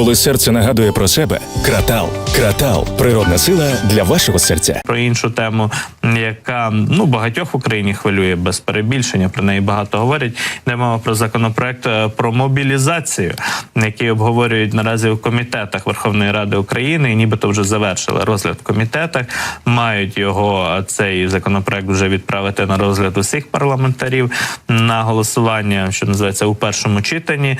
Коли серце нагадує про себе, кратал. Кратал природна сила для вашого серця. про іншу тему, яка ну багатьох в Україні хвилює без перебільшення. Про неї багато говорять. Йде мова про законопроект е, про мобілізацію, який обговорюють наразі у комітетах Верховної Ради України, і нібито вже завершили розгляд в комітетах. Мають його е, цей законопроект вже відправити на розгляд усіх парламентарів на голосування, що називається у першому читанні.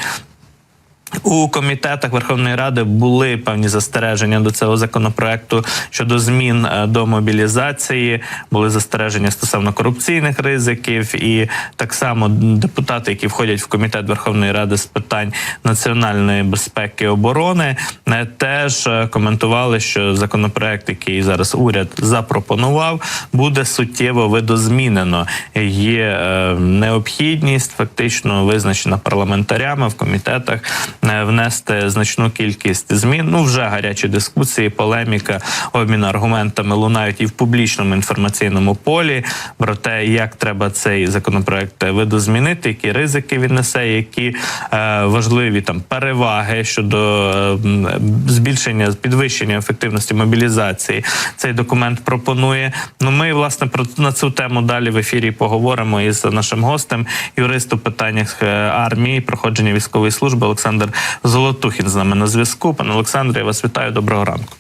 У комітетах Верховної Ради були певні застереження до цього законопроекту щодо змін е, до мобілізації, були застереження стосовно корупційних ризиків, і так само депутати, які входять в комітет Верховної Ради з питань національної безпеки і оборони, е, теж е, коментували, що законопроект, який зараз уряд запропонував, буде суттєво видозмінено. Є необхідність фактично визначена парламентарями в комітетах внести значну кількість змін. Ну вже гарячі дискусії, полеміка, обмін аргументами лунають і в публічному інформаційному полі про те, як треба цей законопроект видозмінити, які ризики він несе, які е, важливі там переваги щодо е, збільшення підвищення ефективності мобілізації. Цей документ пропонує. Ну ми власне про на цю тему далі в ефірі поговоримо із нашим гостем, юрист у питаннях е, армії, проходження військової служби Олександр Золотухін з нами на зв'язку. Пане Олександре, я вас вітаю. Доброго ранку.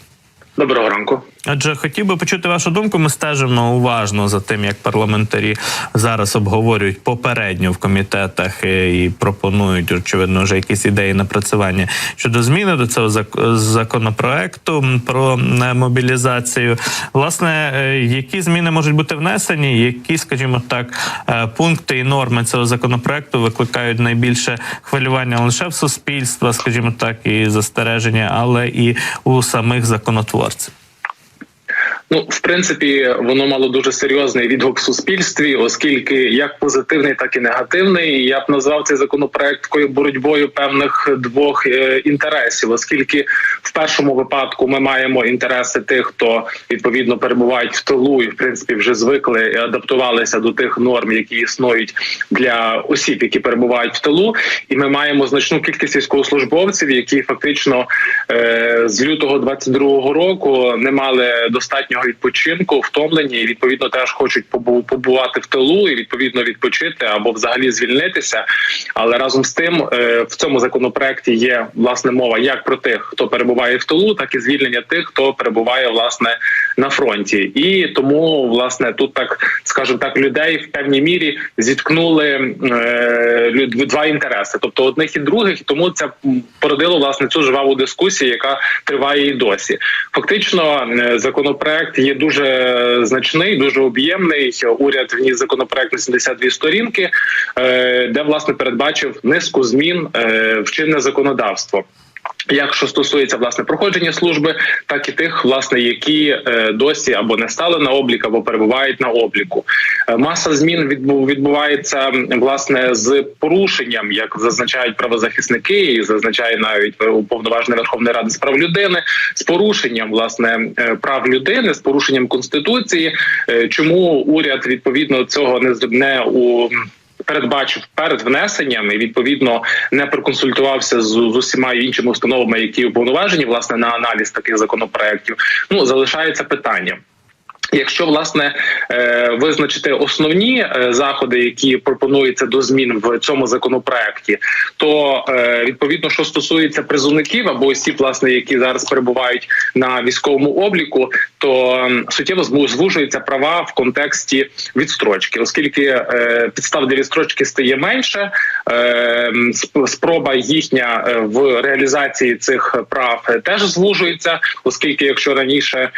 Доброго ранку. Отже, хотів би почути вашу думку. Ми стежимо уважно за тим, як парламентарі зараз обговорюють попередньо в комітетах е, і пропонують очевидно вже якісь ідеї напрацювання щодо зміни до цього зак- законопроекту про е, мобілізацію. Власне, е, які зміни можуть бути внесені, які, скажімо так, пункти і норми цього законопроекту викликають найбільше хвилювання не лише в суспільства, скажімо так, і застереження, але і у самих законотворців. Ну, в принципі, воно мало дуже серйозний відгук в суспільстві, оскільки як позитивний, так і негативний. Я б назвав цей законопроект такою боротьбою певних двох е, інтересів, оскільки в першому випадку ми маємо інтереси тих, хто відповідно перебувають в тилу і в принципі вже звикли і адаптувалися до тих норм, які існують для осіб, які перебувають в тилу, і ми маємо значну кількість військовослужбовців, які фактично е, з лютого 22-го року не мали достатнього відпочинку, втомлені і відповідно теж хочуть побу- побувати в тилу і відповідно відпочити або взагалі звільнитися. Але разом з тим е, в цьому законопроекті є власне мова як про тих, хто перебуває в тилу, так і звільнення тих, хто перебуває власне на фронті. І тому власне тут так скажімо так, людей в певній мірі зіткнули е, два інтереси, тобто одних і других, і тому це породило власне цю жваву дискусію, яка триває і досі. Фактично, е, законопроект є дуже значний, дуже об'ємний. Уряд вніс законопроект на 72 сторінки, е, де власне передбачив низку змін е, в чинне законодавство. Як що стосується власне проходження служби, так і тих, власне, які е, досі або не стали на облік, або перебувають на обліку. Е, маса змін відбу- відбувається власне з порушенням, як зазначають правозахисники, і зазначає навіть е, уповноважена Верховної Ради з прав людини, з порушенням власне прав людини, з порушенням конституції. Чому уряд відповідно цього не не у передбачив перед внесенням і відповідно не проконсультувався з, з усіма іншими установами, які уповноважені власне на аналіз таких законопроектів. Ну залишається питання. Якщо власне е, визначити основні е, заходи, які пропонуються до змін в цьому законопроекті, то е, відповідно, що стосується призовників або осіб, власне, які зараз перебувають на військовому обліку, то суттєво звужуються права в контексті відстрочки, оскільки підстав для відстрочки стає менше, спроба їхня в реалізації цих прав теж звужується, оскільки якщо раніше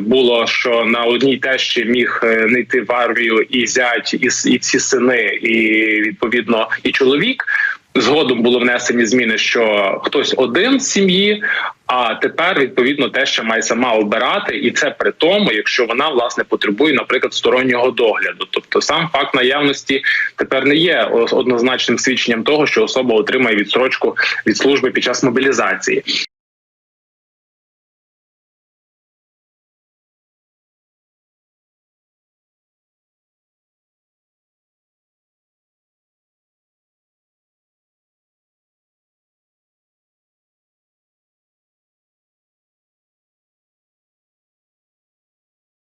було, що на одній тещі міг не йти в армію і зять, і, і всі сини, і відповідно і чоловік. Згодом було внесені зміни, що хтось один з сім'ї, а тепер відповідно теща має сама обирати, і це при тому, якщо вона власне потребує, наприклад, стороннього догляду. Тобто, сам факт наявності тепер не є однозначним свідченням того, що особа отримає відстрочку від служби під час мобілізації.